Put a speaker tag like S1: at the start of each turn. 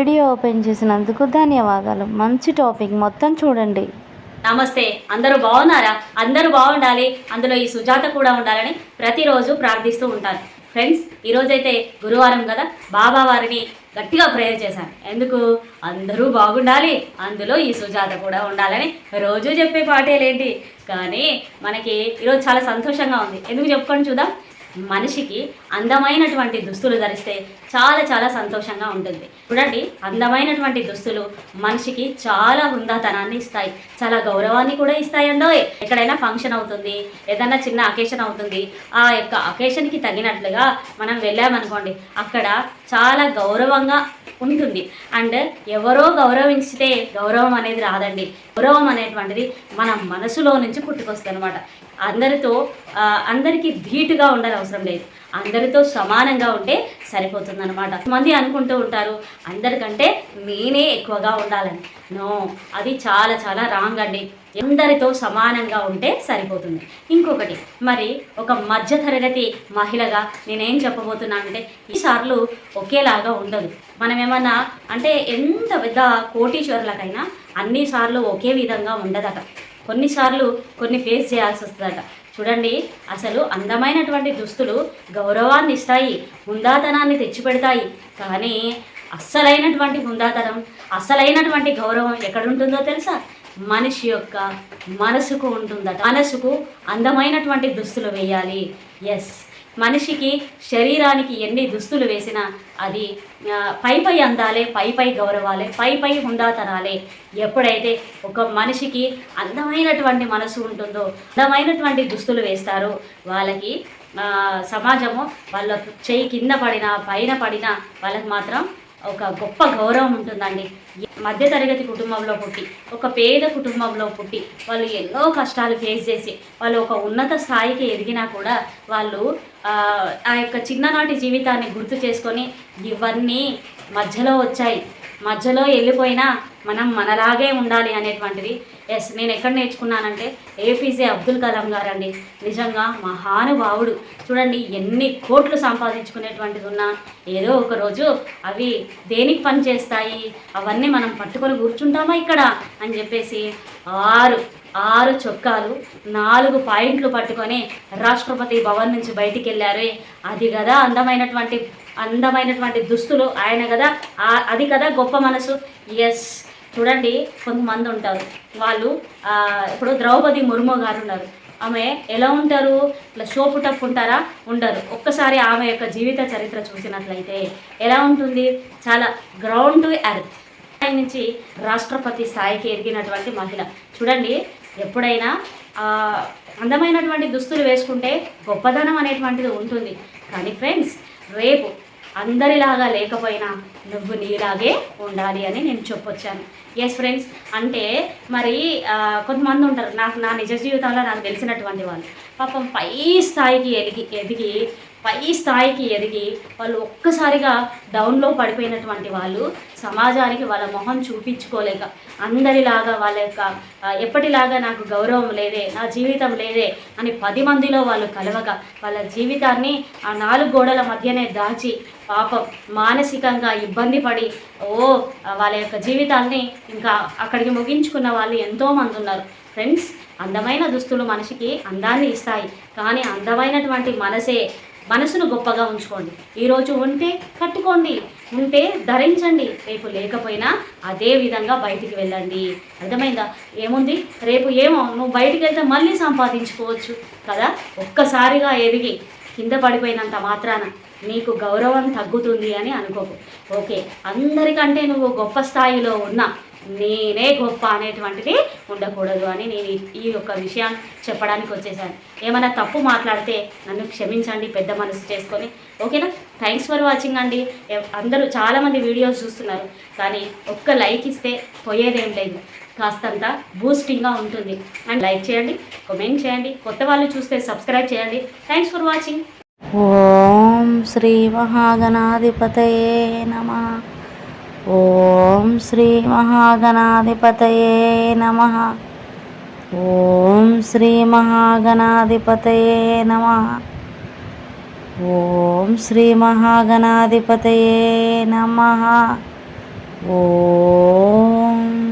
S1: Video open చేసినందుకు ధన్యవాదాలు. మంచి టాపిక్. మొత్తం చూడండి.
S2: నమస్తే. అందరూ బాగున్నారా? అందరూ బాగుండాలి. అందులో ఈ సుజాత కూడా ఉండాలని ప్రతిరోజు ప్రార్థిస్తూ ఉంటాను ఫ్రెండ్స్ ఈరోజైతే గురువారం కదా. బాబా వారిని గట్టిగా ప్రేయర్ చేశాను. ఎందుకు? అందరూ బాగుండాలి. అందులో ఈ సుజాత కూడా ఉండాలని రోజు చెప్పే పాటేలేంటి? కానీ మనకి ఈరోజు చాలా సంతోషంగా ఉంది. ఎందుకు చెప్పుకొని చూద్దాం? మనిషికి అందమైనటువంటి దుస్తులు ధరిస్తే చాలా చాలా సంతోషంగా ఉంటుంది. చూడండి అందమైనటువంటి దుస్తులు మనిషికి చాలా హుందాతనాన్ని ఇస్తాయి. చాలా గౌరవాన్ని కూడా ఇస్తాయండో ఎక్కడైనా ఫంక్షన్ అవుతుంది ఏదైనా చిన్న అకేషన్ అవుతుంది ఆ యొక్క అకేషన్కి తగినట్లుగా మనం వెళ్ళామనుకోండి అక్కడ చాలా గౌరవంగా ఉంటుంది. అండ్ ఎవరో గౌరవించితే గౌరవం అనేది రాదండి. గౌరవం అనేటువంటిది మన మనసులో నుంచి పుట్టుకొస్తుంది అనమాట అందరితో అందరికీ ధీటుగా ఉండాలి అవసరం లేదు. అందరితో సమానంగా ఉంటే సరిపోతుంది అనమాట మంది అనుకుంటూ ఉంటారు అందరికంటే నేనే ఎక్కువగా ఉండాలని. నో అది చాలా చాలా రాంగ్ అండి. అందరితో సమానంగా ఉంటే సరిపోతుంది. ఇంకొకటి మరి ఒక మధ్యతరగతి మహిళగా నేనేం చెప్పబోతున్నానంటే ఈసార్లు ఒకేలాగా ఉండదు. మనం ఏమన్నా అంటే ఎంత పెద్ద కోటీశ్వరులకైనా అన్ని సార్లు ఒకే విధంగా ఉండదట. కొన్నిసార్లు కొన్ని ఫేస్ చేయాల్సి వస్తుందట. చూడండి అసలు అందమైనటువంటి దుస్తులు గౌరవాన్ని ఇస్తాయి హుందాతనాన్ని తెచ్చిపెడతాయి. కానీ అస్సలైనటువంటి హుందాతనం అస్సలైనటువంటి గౌరవం ఎక్కడుంటుందో తెలుసా? మనిషి యొక్క మనసుకు ఉంటుందట. మనసుకు అందమైనటువంటి దుస్తులు వేయాలి. ఎస్ మనిషికి శరీరానికి ఎన్ని దుస్తులు వేసినా అది పై పై అందాలే పై పై గౌరవాలే పై పై హుందాతనాలే. ఎప్పుడైతే ఒక మనిషికి అందమైనటువంటి మనసు ఉంటుందో అందమైనటువంటి దుస్తులు వేస్తారో వాళ్ళకి సమాజము వాళ్ళ చేయి కింద పడినా పైన పడినా వాళ్ళకి మాత్రం ఒక గొప్ప గౌరవం ఉంటుందండి. మధ్యతరగతి కుటుంబంలో పుట్టి ఒక పేద కుటుంబంలో పుట్టి వాళ్ళు ఎన్నో కష్టాలు ఫేస్ చేసి వాళ్ళు ఒక ఉన్నత స్థాయికి ఎదిగినా కూడా వాళ్ళు ఆ, యొక్క చిన్ననాటి జీవితాన్ని గుర్తు చేసుకొని ఇవన్నీ మధ్యలో వచ్చాయి. మధ్యలో వెళ్ళిపోయినా మనం మనలాగే ఉండాలి అనేటువంటిది. ఎస్ నేను ఎక్కడ నేర్చుకున్నానంటే ఏపీజే అబ్దుల్ కలాం గారండి. నిజంగా మహానుభావుడు. చూడండి ఎన్ని కోట్లు సంపాదించుకునేటువంటిది ఉన్నా ఏదో ఒక రోజు అవి దేనికి పని చేస్తాయి అవన్నీ మనం పట్టుకొని కూర్చుంటామా ఇక్కడ? అని చెప్పేసి ఆరు ఆరు చొక్కాలు నాలుగు పాయింట్లు పట్టుకొని రాష్ట్రపతి భవన్ నుంచి బయటికి వెళ్ళారు అది కదా అందమైనటువంటి అందమైనటువంటి దుస్తులు. ఆయన కదా అది కదా గొప్ప మనసు. ఎస్ చూడండి కొంతమంది ఉంటారు. వాళ్ళు ఇప్పుడు ద్రౌపది ముర్ము గారు ఉన్నారు ఆమె ఎలా ఉంటారు? ఇట్లా షోపు టఫ్ ఉంటారా? ఉండరు. ఒక్కసారి ఆమె యొక్క జీవిత చరిత్ర చూసినట్లయితే ఎలా ఉంటుంది? చాలా గ్రౌండ్ టు ఎర్త్ స్థాయి నుంచి రాష్ట్రపతి స్థాయికి ఎదిగినటువంటి మహిళ. చూడండి ఎప్పుడైనా అందమైనటువంటి దుస్తులు వేసుకుంటే గొప్పదనం అనేటువంటిది ఉంటుంది. కానీ ఫ్రెండ్స్ రేపు అందరిలాగా లేకపోయినా నువ్వు నీలాగే ఉండాలి అని నేను చెప్పొచ్చాను. ఎస్ ఫ్రెండ్స్ అంటే మరి కొంతమంది ఉంటారు. నాకు నా నిజ జీవితంలో నాకు తెలిసినటువంటి వాళ్ళు. పాపం పై స్థాయికి ఎదిగి ఎదిగి పై స్థాయికి ఎదిగి వాళ్ళు ఒక్కసారిగా డౌన్లో పడిపోయినటువంటి వాళ్ళు సమాజానికి వాళ్ళ మొహం చూపించుకోలేక అందరిలాగా వాళ్ళ యొక్క ఎప్పటిలాగా నాకు గౌరవం లేదే నా జీవితం లేదే అని పది మందిలో వాళ్ళు కలవక వాళ్ళ జీవితాన్ని ఆ నాలుగు గోడల మధ్యనే దాచి పాపం మానసికంగా ఇబ్బంది పడి ఓ వాళ్ళ యొక్క జీవితాన్ని ఇంకా అక్కడికి ముగించుకున్న వాళ్ళు ఎంతోమంది ఉన్నారు. ఫ్రెండ్స్ అందమైన దుస్తులు మనిషికి అందాన్ని ఇస్తాయి. కానీ అందమైనటువంటి మనసే మనసును గొప్పగా ఉంచుకోండి. ఈరోజు ఉంటే కట్టుకోండి ఉంటే ధరించండి. రేపు లేకపోయినా అదే విధంగా బయటికి వెళ్ళండి. అర్థమైందా? ఏముంది? రేపు ఏమో నువ్వు బయటికి వెళ్తే మళ్ళీ సంపాదించుకోవచ్చు కదా? ఒక్కసారిగా ఎదిగి కింద పడిపోయినంత మాత్రాన నీకు గౌరవం తగ్గుతుంది అని అనుకోకు. ఓకే అందరికంటే నువ్వు గొప్ప స్థాయిలో ఉన్నా నేనే గొప్ప అనేటువంటిది ఉండకూడదు అని నేను ఈ- యొక్క విషయాన్ని చెప్పడానికి వచ్చేసాను. ఏమైనా తప్పు మాట్లాడితే నన్ను క్షమించండి పెద్ద మనసు చేసుకొని. ఓకేనా? థ్యాంక్స్ ఫర్ వాచింగ్ అండి. అందరూ చాలామంది వీడియోస్ చూస్తున్నారు. కానీ ఒక్క లైక్ ఇస్తే పోయేదేం లేదు. కాస్తంత బూస్టింగ్గా ఉంటుంది. అండ్ లైక్ చేయండి కమెంట్ చేయండి. కొత్త వాళ్ళు చూస్తే సబ్స్క్రైబ్ చేయండి. థ్యాంక్స్ ఫర్ వాచింగ్
S1: ఓం శ్రీ మహాగణాధిపతయే నమ. ఓం శ్రీ మహాగణాధిపతయే నమ. ఓం శ్రీ మహాగణాధిపతయే నమ. ఓం శ్రీ మహాగణాధిపతయే నమ. ఓం